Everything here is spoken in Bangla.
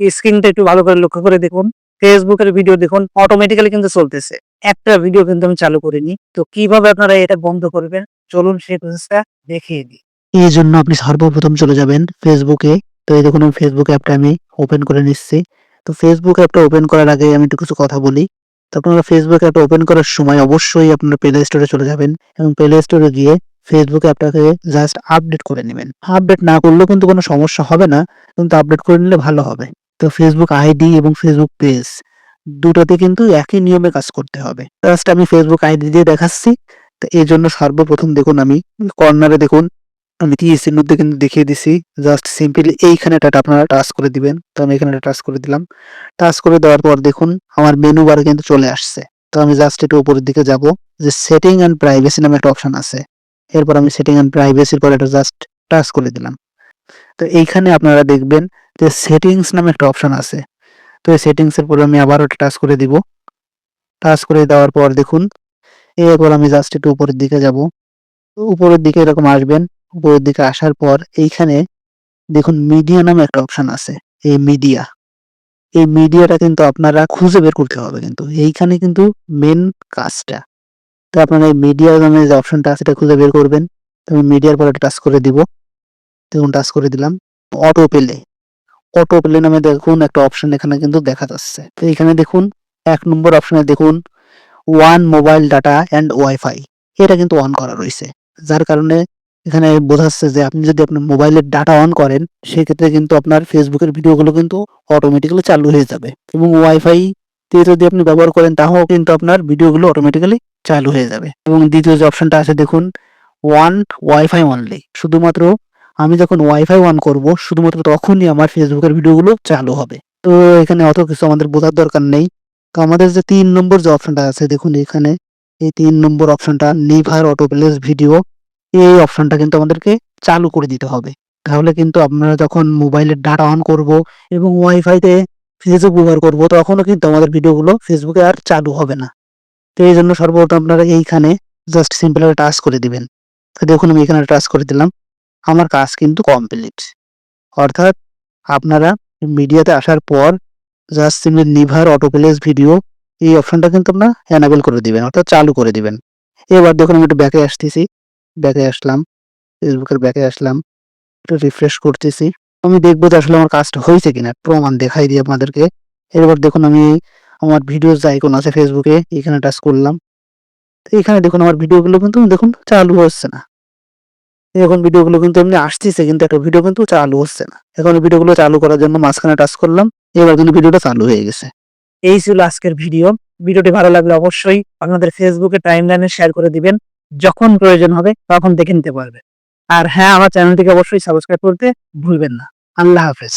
স্ক্রিনটা একটু ভালো করে লক্ষ্য করে দেখুন। ফেসবুকের ভিডিও দেখুন অটোমেটিক্যালি কিন্তু চলতেছে। একটা ভিডিও কিন্তু আমি চালু করিনি। তো কীভাবে আপনারা এটা বন্ধ করবেন? চলুন সেই প্রসেসটা দেখিয়ে দিই। এই জন্য আপনি সর্বপ্রথম চলে যাবেন ফেসবুকে তো এই দেখুন ফেসবুক অ্যাপটা আমি ওপেন করে নিচ্ছি। তো ফেসবুক অ্যাপটা ওপেন করার আগে আমি একটু কিছু কথা বলি। তো আপনারা ফেসবুক অ্যাপটা ওপেন করার সময় অবশ্যই আপনারা প্লে স্টোরে চলে যাবেন এবং প্লে স্টোরে গিয়ে ফেসবুক অ্যাপটাকে জাস্ট আপডেট করে নেবেন। আপডেট না করলেও কিন্তু কোনো সমস্যা হবে না। কিন্তু আপডেট করে নিলে ভালো হবে। তো ফেসবুক আইডি এবং ফেসবুক পেজ দুটোতে কিন্তু একই নিয়মে কাজ করতে হবে। জাস্ট আমি ফেসবুক আইডি দিয়ে দেখাচ্ছি, তো এই জন্য সর্বপ্রথম দেখুন আমি কর্নারে দেখুন, আমি টিএসির মধ্যে কিন্তু দেখিয়ে দিছি। জাস্ট সিম্পলি এইখানে আপনারা টাচ করে দিবেন। তো আমি এখানে টাচ করে দিলাম। টাচ করে দেওয়ার পর দেখুন আমার মেনু বার কিন্তু চলে আসছে। তো আমি জাস্ট একটু উপরের দিকে যাব, যে সেটিং অ্যান্ড প্রাইভেসি নামে একটা অপশন আছে। এরপর আমি সেটিং অ্যান্ড প্রাইভেসির পর এটা জাস্ট টাচ করে দিলাম। তো এইখানে আপনারা দেখবেন যে সেটিংস নামে একটা অপশন আছে। তো এই সেটিংস এর পর আমি আবার ওটা টাচ করে দিব। টাচ করে দেওয়ার পর দেখুন, এরপর আমি জাস্ট একটু উপরের দিকে যাব। উপরের দিকে এরকম আসবেন, উপরের দিকে আসার পর এইখানে দেখুন মিডিয়া নামে একটা অপশন আছে, এই মিডিয়া এই মিডিয়াটা কিন্তু আপনারা খুঁজে বের করতে হবে কিন্তু। এইখানে কিন্তু মেন কাজটা। তো আপনারা এই মিডিয়া নামে যে অপশনটা আছে এটা খুঁজে বের করবেন। তো আমি মিডিয়ার পর টাচ করে দিব। দেখুন টাচ করে দিলাম। অটো পেলে। অটো প্লে নামে দেখুন একটা অপশন এখানে কিন্তু দেখা যাচ্ছে। তো এখানে দেখুন, এক নম্বর অপশনে দেখুন one mobile data and wifi এটা কিন্তু অন করা রয়েছে। যার কারণে এখানে বোঝাচ্ছে যে আপনি যদি আপনার মোবাইলের ডাটা অন করেন, সেক্ষেত্রে কিন্তু আপনার ফেসবুকের ভিডিওগুলো কিন্তু অটোমেটিক্যালি চালু হয়ে যাবে। এবং ওয়াইফাই তে যদি আপনি ব্যবহার করেন তাহলেও কিন্তু আপনার ভিডিওগুলো অটোমেটিক্যালি চালু হয়ে যাবে। এবং দ্বিতীয় যে অপশনটা আছে দেখুন ওয়ান ওয়াইফাই অনলি শুধুমাত্র আমি যখন ওয়াইফাই অন করব, শুধুমাত্র তখনই আমার ফেসবুকের ভিডিওগুলো চালু হবে। তো এখানে অত কিছু আমাদের বোঝার দরকার নেই। তো আমাদের যে তিন নম্বর যে অপশনটা আছে, দেখুন এখানে এই তিন নম্বর অপশনটা নিভার অটো প্লেস ভিডিও এই অপশনটা কিন্তু আমাদেরকে চালু করে দিতে হবে। তাহলে কিন্তু আপনারা যখন মোবাইলের ডাটা অন করব এবং ওয়াইফাইতে ফেসবুক ব্যবহার করব, তখনও কিন্তু আমাদের ভিডিওগুলো ফেসবুকে আর চালু হবে না। তো এই জন্য সর্বপ্রথম আপনারা এইখানে জাস্ট সিম্পল টাচ করে দিবেন। তো দেখুন আমি এখানে টাচ করে দিলাম। আমার কাজ কিন্তু কমপ্লিট অর্থাৎ আপনারা মিডিয়াতে আসার পর just simply lever auto place video এই অপশনটা কিন্তু আপনার অ্যানাবেল করে দিবেন, অর্থাৎ চালু করে দিবেন। এবার দেখুন আমি একটু ব্যাকে আসতেছি ব্যাকে আসলাম ফেসবুকের ব্যাকে আসলাম, একটু রিফ্রেশ করতেছি। আমি দেখব যে আসলে আমার কাজটা হয়েছে কিনা, প্রমাণ দেখাই দিই আপনাদেরকে। এরপর দেখুন আমি আমার ভিডিও যে আইকন আছে ফেসবুকে এখানে টাচ করলাম। তো এখানে দেখুন আমার ভিডিওগুলো কিন্তু দেখুন চালু হচ্ছে না। এখন ভিডিওগুলো কিন্তু এমনি আসতেছে, কিন্তু একটা ভিডিও কিন্তু চালু হচ্ছে না। এখন ভিডিওগুলো চালু করার জন্য মাঝখানে টাচ করলাম, এবার কিন্তু ভিডিওটা চালু হয়ে গেছে। এই ছিল আজকের ভিডিও। ভিডিওটি ভালো লাগলে অবশ্যই আপনাদের ফেসবুকে টাইম লাইনে শেয়ার করে দিবেন। যখন প্রয়োজন হবে তখন দেখে নিতে পারবে। আর হ্যাঁ আমার চ্যানেলটিকে অবশ্যই সাবস্ক্রাইব করতে ভুলবেন না। আল্লাহ হাফেজ।